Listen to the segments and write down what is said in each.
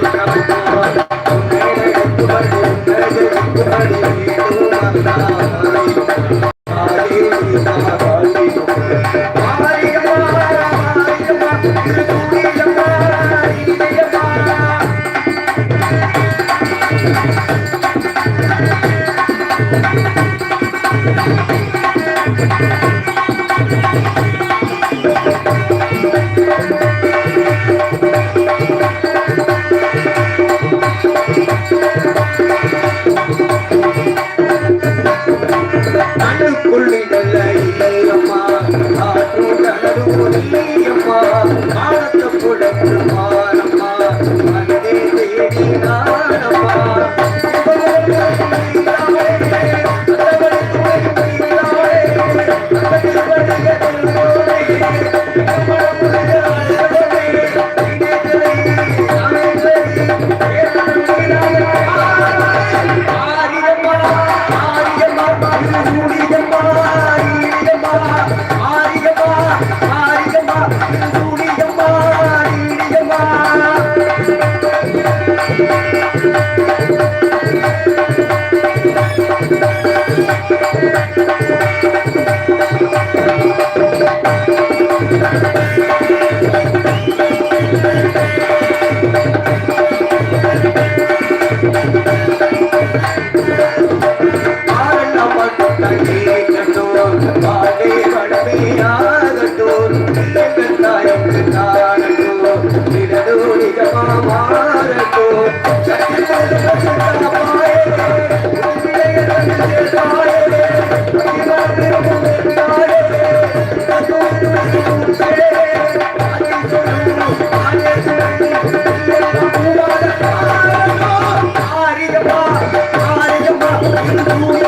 Thank Yeah. Thank you.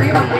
arriba.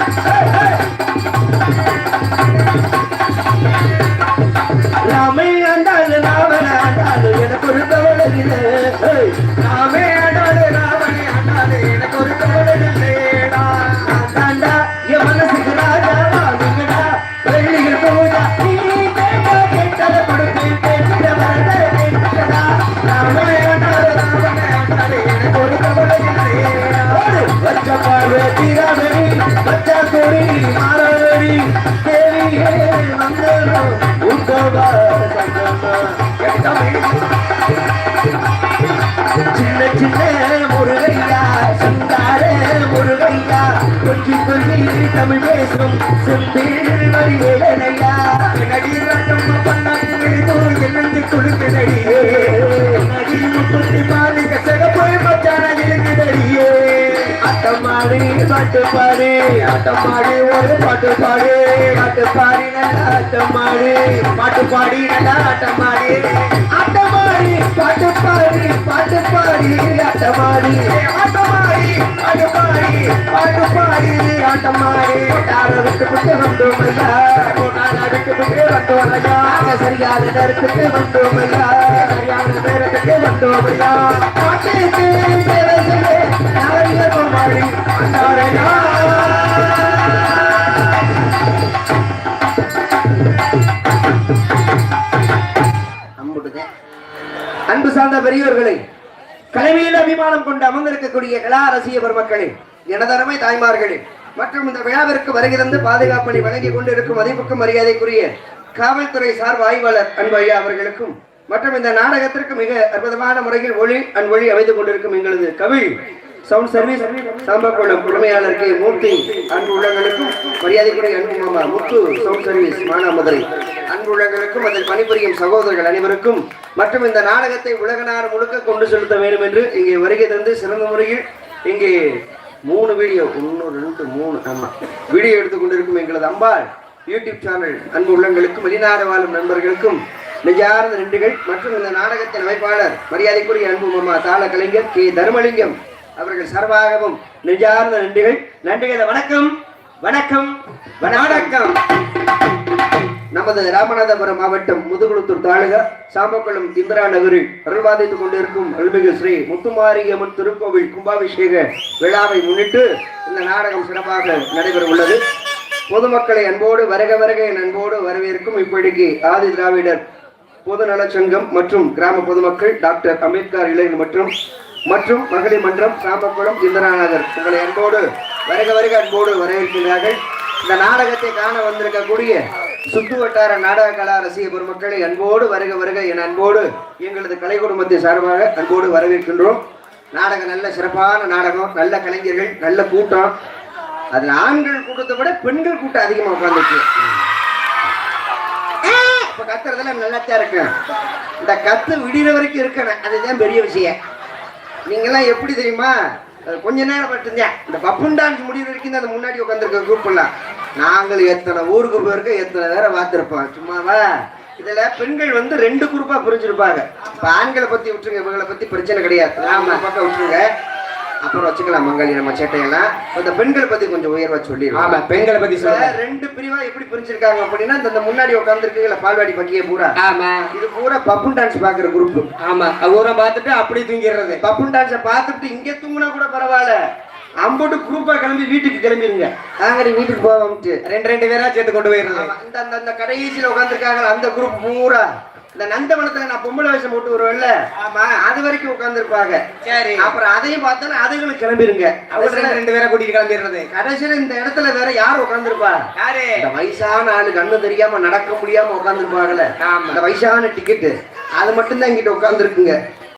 சின்ன சின்ன முருகையா சிந்தார முருகையா கொஞ்சி கொஞ்சி தமிழ் பேசும் செந்தேர் வரி வேலையா நடிகர் பாட்டு பாடு ஆட்டம் பாடு ஒரு பாட்டு பாடு பாட்டு பாடி நல்லா ஆட்டம் ஆடு பாட்டு பாடி ஆட்டம் ஆடு ஆட்டம் ஆடி பாட்டு பாடி பாட்டு பாடி ஆட்டம் ஆடி ஆட்டம் ஆடி பாட்டு பாடி பாட்டு பாடி ஆட்டம் ஆடி தார விட்டு வந்தோம் விட்டு விட்டு வந்தோம் சரியான நேரத்துக்கு வந்தோம் சரியான நேரத்துக்கு வந்தோம் பாட்டுக்கு அன்பு சார்ந்த பெரியவர்களை கலைமையில் அபிமானம் கொண்டு அமர்ந்திருக்கக்கூடிய கலா ரசிக பெருமக்களே எனதரமை தாய்மார்களே மற்றும் இந்த விழாவிற்கு வருகிறந்து பாதுகாப்பணி வழங்கிக் கொண்டிருக்கும் மதிப்புக்கும் மரியாதைக்குரிய காவல்துறை சார் ஆய்வாளர் அன்பையா அவர்களுக்கும் மற்றும் இந்த நாடகத்திற்கு மிக அற்புதமான முறையில் ஒளி அன் ஒளி அமைத்துக் கொண்டிருக்கும் எங்களது கவி சவுண்ட் சர்வீஸ் சாம்பக்குளம் உரிமையாளர் கே மூர்த்தி அன்பு உள்ளங்களுக்கும் மரியாதைக்குரிய அன்பு மாமா முத்து சவுண்ட் சர்வீஸ் மானாமதுரை அன்பு உள்ளங்களுக்கும் அதில் பணிபுரியும் சகோதரர்கள் அனைவருக்கும் மற்றும் இந்த நாடகத்தை உலகநாடு முழுக்க கொண்டு செலுத்த வேண்டும் என்று இங்கே வருகை தந்து சிறந்த முறையில் இங்கே மூணு வீடியோ ஒன்று ரெண்டு மூணு ஆமாம் வீடியோ எடுத்துக்கொண்டிருக்கும் எங்களது அம்பாள் யூடியூப் சேனல் அன்பு உள்ளங்களுக்கும் வெளிநாடு வாழும் நண்பர்களுக்கும் நெஞ்சார்ந்த நன்றிகள் மற்றும் இந்த நாடகத்தின் அமைப்பாளர் மரியாதைக்குரிய அன்பு மாமா தாள கலைஞர் கே தர்மலிங்கம். அவர்கள் சர்வாகவும் நெஞ்சார்ந்த நன்றிகள். நன்றிகளை வணக்கம். வணக்கம். வணக்கம். நமது ராமநாதபுரம் மாவட்டம் முதுகுளத்தூர் தாலுகா சாம்பக்குளம் இந்திரா நகரில் அருள்வாதித்துக் கொண்டிருக்கும் அருள்மிகு ஸ்ரீ முத்துமாரியம்மன் திருக்கோவில் கும்பாபிஷேக விழாவை முன்னிட்டு இந்த நாடகம் சிறப்பாக நடைபெற உள்ளது பொதுமக்களை அன்போடு வருக வருக என் அன்போடு வரவேற்கும் இப்படிக்கு ஆதி திராவிடர் பொது நலச்சங்கம் மற்றும் கிராம பொதுமக்கள் டாக்டர் அம்பேத்கர் இளைஞர் மற்றும் மற்றும் மகளிர் மன்றம் சாம்பக்குளம் இந்திராநகர் உங்களை அன்போடு வருக வருக அன்போடு வரவேற்கிறார்கள் இந்த நாடகத்தை காண வந்திருக்கக்கூடிய சுத்து வட்டார நாடக கலா ரசிக பெருமக்களை அன்போடு வருக வருக என் அன்போடு எங்களது கலை குடும்பத்தை சார்பாக அன்போடு வரவேற்கின்றோம். நாடகம் நல்ல சிறப்பான நாடகம் நல்ல கலைஞர்கள் நல்ல கூட்டம். அதில் ஆண்கள் கூட்டத்தை விட பெண்கள் கூட்டம் அதிகமாக உட்காந்துருக்கு இப்ப கத்துறதுல நல்லாத்தான் இருக்கேன் இந்த கத்து விடுற வரைக்கும் இருக்கணும். அதுதான் பெரிய விஷயம். நீங்கெல்லாம் எப்படி தெரியுமா? கொஞ்ச நேரம் மட்டும்தான் இந்த பப்புன் டான்ஸ் முடிவு வரைக்கும் தான் அந்த முன்னாடி உட்காந்துருக்க குரூப் நாங்கள் எத்தனை ஊருக்கு போயிருக்க எத்தனை பேரை பார்த்துருப்போம். சும்மாவா? இதுல பெண்கள் வந்து ரெண்டு குரூப்பா பிரிஞ்சிருப்பாங்க. ஆண்களை பத்தி விட்டுருங்க இவங்களை பத்தி பிரச்சனை கிடையாது. ஆமாம் பக்கம் விட்டுருங்க. அப்புறம் வச்சுக்கலாம் மங்காளி நம்ம சேட்டையெல்லாம். இந்த பெண்களை பத்தி கொஞ்சம் உயர்வா சொல்லிடுவோம் ஆமா பெண்களை பத்தி சொல்லுங்க. ரெண்டு பிரிவா எப்படி பிரிஞ்சிருக்காங்க அப்படின்னா இந்த முன்னாடி உட்காந்துருக்கீங்களா பால்வாடி பக்கிய பூரா. ஆமா. இது பூரா பப்புன் டான்ஸ் பாக்குற குரூப் ஆமா ஊரை பார்த்துட்டு அப்படி தூங்கிடுறது. பப்புன் டான்ஸை பார்த்துட்டு இங்க தூங்குனா கூட பரவாயில்ல. அம்போட்டு குரூப்பா கிளம்பி வீட்டுக்கு கிளம்பிருங்க. நாங்க வீட்டுக்கு போவோம்ட்டு ரெண்டு ரெண்டு பேரா சேர்த்து கொண்டு இந்த அந்த அந்த கடைசியில உட்காந்துருக்காங்க அந்த குரூப் பூரா. இந்த நந்தவனத்துல நான் பொம்பளை வேஷம் போட்டு வருவேன்ல. ஆமா. அது வரைக்கும் உட்காந்துருப்பாங்க சரி. அப்புறம் அதையும் பார்த்தா அதுகளும் கிளம்பிருங்க. அவங்க ரெண்டு பேரை கூட்டிட்டு கிளம்பிடுறது. கடைசியில இந்த இடத்துல வேற யார் உட்காந்துருப்பா யாரு? இந்த வயசான ஆளு கண்ணு தெரியாம நடக்க முடியாம உட்காந்துருப்பாங்கல்ல ஆமா. அந்த வயசான டிக்கெட்டு அது மட்டும்தான் இங்கிட்ட உட்காந்துருக்குங்க